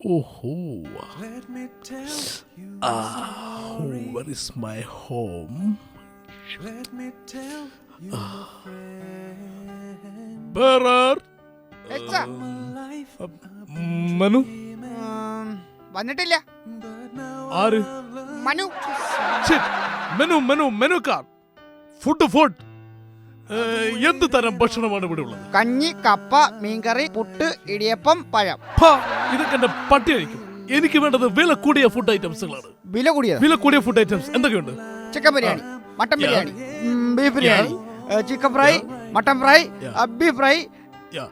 Oho. Ah, where is my home? Ah. Where are? എക്സാ. Uh- Manu Manu. വന്നിട്ടില്ല ആര് മനു ഛെ, Manu Manu menu card food food എന്ത് തരം ഭക്ഷണമാണ് ഇവിടെ ഉള്ളത്? കഞ്ഞി കപ്പ മീൻകറി പുട്ട് ഇടിയപ്പം പഴം. ഫ, ഇതൊക്കെ എന്റെ പട്ടി കഴിക്കും. എനിക്ക് വേണ്ടത് വില കൂടിയ ഫുഡ് ഐറ്റംസുകളാണ് വില കൂടിയത് വില കൂടിയ ഫുഡ് ഐറ്റംസ് എന്തൊക്കെയുണ്ട്? ചിക്കൻ ബിരിയാണി മട്ടൻ ബിരിയാണി ഉം, beef biryani chicken fry mutton fry. Beef fry Yeah.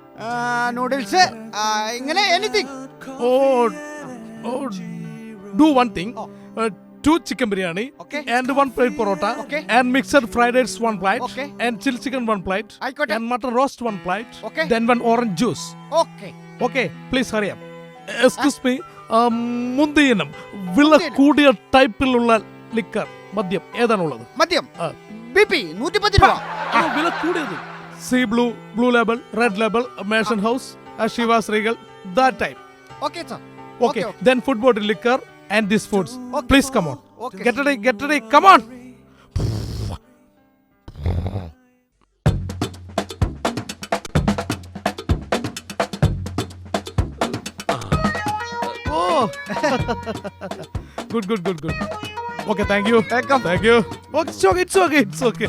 Noodles ഇങ്ങനെ anything oh do one one two chicken biryani and one plate parotta and mixed fried rice one plate and chill chicken one plate and mutton roast one plate then one orange juice okay please അറിയാം excuse me മുന്തിയിനം വില കൂടിയ ടൈപ്പിലുള്ള liquor മദ്യം ഏതാണ് ഉള്ളത് മദ്യം BP 110 രൂപ. രൂപ വില കൂടിയത്. C blue blue label red label mansion house Chivas Regal that type okay okay then food bottle liquor and these foods. Okay. Please come on. Okay. Get ready, get ready, come on. Oh. Oh. good, good, good, good. Okay, thank you. Welcome. Thank you. Oh, it's okay, it's okay, it's okay.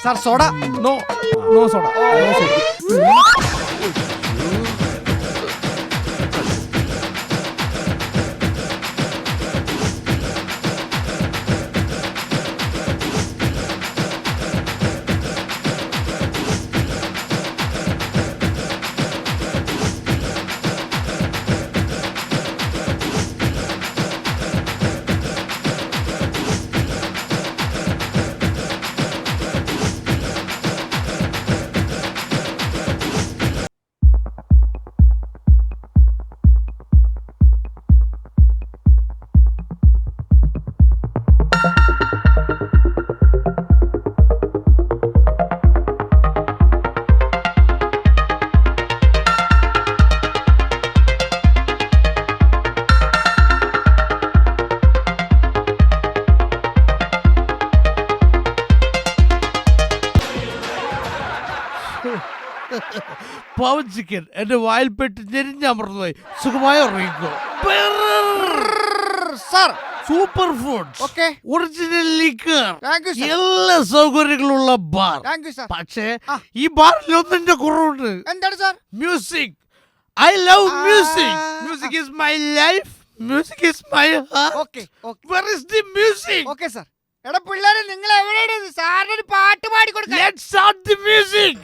Sir, soda? No, no soda. No soda. Oh. Pawan chicken എന്റെ വായിൽപ്പെട്ട് ഞെരിഞ്ഞമർന്നുപോയി. സുഖമായി ഉറങ്ങിക്കോ. Sir super foods okay original liquor എല്ലാ സൗകര്യങ്ങളുള്ള bar. പക്ഷേ ഈ ബാറിൽ ഒന്നിന്റെ കുറവുണ്ട്. എന്താണ് sir music I love music music is my life music is my heart where is the music okay sir എടാ പിള്ളേരെ നിങ്ങൾ എവിടെയാണ് സാറിന് ഒരു പാട്ട് പാടി കൊടുക്കാം ലെറ്റ്സ് സ്റ്റാർട്ട് ദി മ്യൂസിക്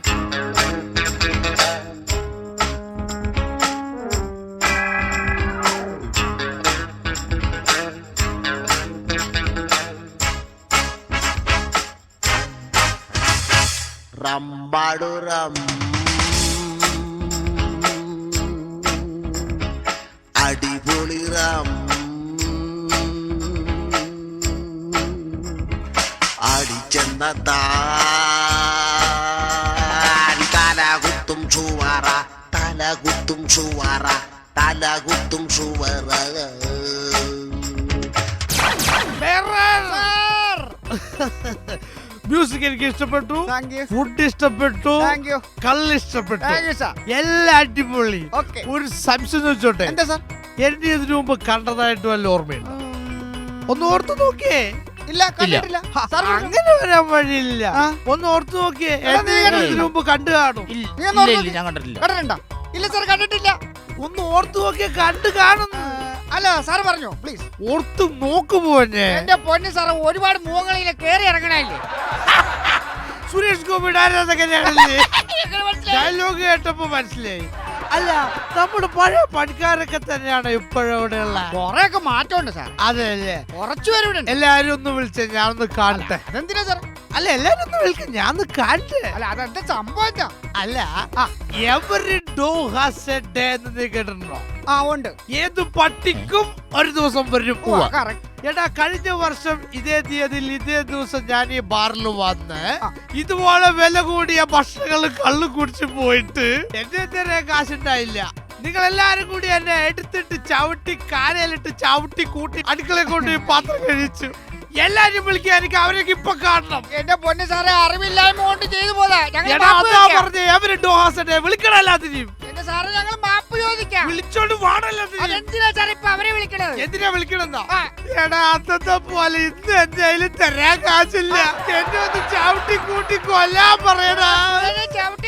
റമ്പാടു അടിപൊളിറം അടിപൊളി റം. അടിച്ചെന്ന താടി തലകുത്തും ചുവറ തലകുത്തും ചുവറ തലകുത്തും ചുവറ. മ്യൂസിക് എനിക്ക് ഇഷ്ടപ്പെട്ടു. ഫുഡ് ഇഷ്ടപ്പെട്ടു. കള്ള് ഇഷ്ടപ്പെട്ടു. എല്ലാ അടിപൊളി. ഒരു സംശയം ചോദിച്ചോട്ടെ? എന്റെ ഇതിനു മുമ്പ് കണ്ടതായിട്ട് വല്ല ഓർമ്മയുണ്ട്? ഒന്ന് ഓർത്തു നോക്കിയേ. അങ്ങനെ വരാൻ വഴിയില്ല. ഒന്ന് ഓർത്തു നോക്കിയേ. ഇതിനു. മുമ്പ് കണ്ടു കാണും. ഞാൻ കണ്ടിട്ടില്ല. ഇല്ല സാർ കണ്ടിട്ടില്ല. ഒന്ന് ഓർത്തു നോക്കിയേ കണ്ടു കാണുന്നു. അല്ല സാർ പറഞ്ഞു പ്ലീസ് ഓർത്തു നോക്കുമോ പോന്നെ എന്റെ പൊന്നു സാറ് ഒരുപാട് മുഖങ്ങളിലെ കേറി ഇറങ്ങണല്ലേ സുരേഷ് ഗോപി? ഡയലോഗ് കേട്ടപ്പോ മനസ്സിലായി? അല്ല നമ്മുടെ പഴയ പണിക്കാരൊക്കെ തന്നെയാണ് ഇപ്പോഴവിടെയുള്ള കൊറേയൊക്കെ മാറ്റമുണ്ട് സാർ. അതെ അല്ലേ? കുറച്ചു പേരും ഉണ്ട് എല്ലാരും ഒന്ന് വിളിച്ച ഞാനൊന്ന് കാണട്ടെ. അതെന്തിനാ സാർ അല്ല എല്ലാരും ഒന്ന് വിളിക്കും ഞാൻ ഒന്ന് കാണട്ടെ. അല്ല അതെന്താ സംഭവം അല്ല every dog has a day എന്ന് നീ കേട്ടിട്ടുണ്ടോ? ആ ഉണ്ട്. ഏത് പട്ടിക്കും ഒരു ദിവസം വരും. ഓ, correct. എടാ കഴിഞ്ഞ വർഷം ഇതേ തീയതിയിൽ ഇതേ ദിവസം ഞാൻ ഈ ബാറിൽ വന്ന് ആ. ഇതുപോലെ വില കൂടിയ ഭക്ഷണങ്ങൾ കള്ളു കുടിച്ച് പോയിട്ട് എന്റെ നേരെ കാശുണ്ടായില്ല നിങ്ങൾ എല്ലാരും കൂടി എന്നെ എടുത്തിട്ട് ചവിട്ടി കാനയിലിട്ട് ചവിട്ടി കൂട്ടി അടുക്കളയെ കൊണ്ട് പാത്രം കഴിച്ചു. എല്ലാരും വിളിക്കാൻ എനിക്ക് അവരൊക്കെ ഇപ്പൊ കാണണം. എന്റെ പൊന്ന് സാറേ അറിവില്ലായ്മ കൊണ്ട് ചെയ്തു പോതാ പറഞ്ഞു എടാ മാപ്പ് അതാ പറഞ്ഞേ അവർ ഡോഹാസനെ വിളിക്കണം എല്ലാത്തിനെയും. എന്റെ സാറേ ഞങ്ങൾ മാപ്പ് ചോദിക്കാം. വിളിച്ചോണ്ട് സാറേ ഇപ്പൊ അവരെ വിളിക്കണത്? എന്തിനാ വിളിക്കണെന്നാ എടാ അന്നത്തെ പോലെ ഇന്ന് എന്റെ തരാൻ കാശില്ല. എന്നെ ഒന്ന് ചവിട്ടി കൂട്ടി കൊല്ലാൻ പറയടാ. ചവിട്ടി